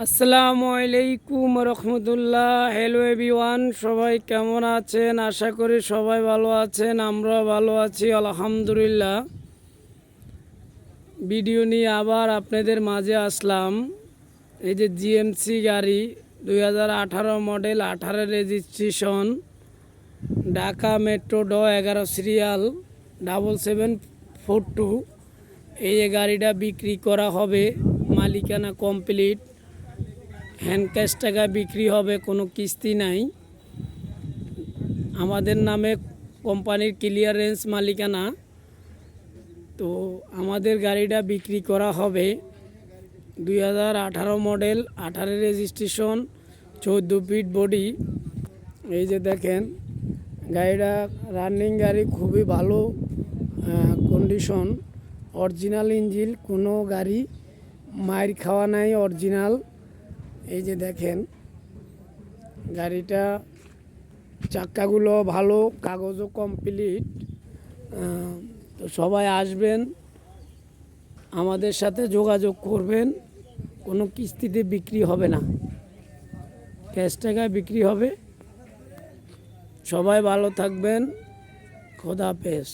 আসসালামু আলাইকুম রহমতুল্লাহ। Hello everyone সবাই কেমন আছেন? আশা করি সবাই ভালো আছেন আমরা ভালো আছি, আলহামদুলিল্লাহ। ভিডিও নিয়ে আবার আপনাদের মাঝে আসলাম। এই যে জিএমসি গাড়ি, দুই হাজার আঠারো মডেল আঠারো রেজিস্ট্রেশন ঢাকা মেট্রো ড, এগারো serial double seven four two এই গাড়িটা বিক্রি করা হবে, মালিকানা কমপ্লিট হ্যান্ড ক্যাশ টাকা বিক্রি হবে, কোনো কিস্তি নাই। আমাদের নামে কোম্পানির ক্লিয়ারেন্স মালিকানা। তো আমাদের গাড়িটা বিক্রি করা হবে দুই হাজার আঠারো মডেল, আঠারো রেজিস্ট্রেশন, চৌদ্দ ফিট বডি। এই যে দেখেন, গাড়িটা রানিং গাড়ি, খুবই ভালো কন্ডিশন অরিজিনাল ইঞ্জিন, কোনো গাড়ি মায়ের খাওয়া নাই, অরিজিনাল। এই যে দেখেন, গাড়িটা চাক্কাগুলো ভালো, কাগজও কমপ্লিট তো সবাই আসবেন, আমাদের সাথে যোগাযোগ করবেন, কোনো কিস্তিতে বিক্রি হবে না। ক্যাশ টাকায় বিক্রি হবে। সবাই ভালো থাকবেন। খোদা হাফেজ।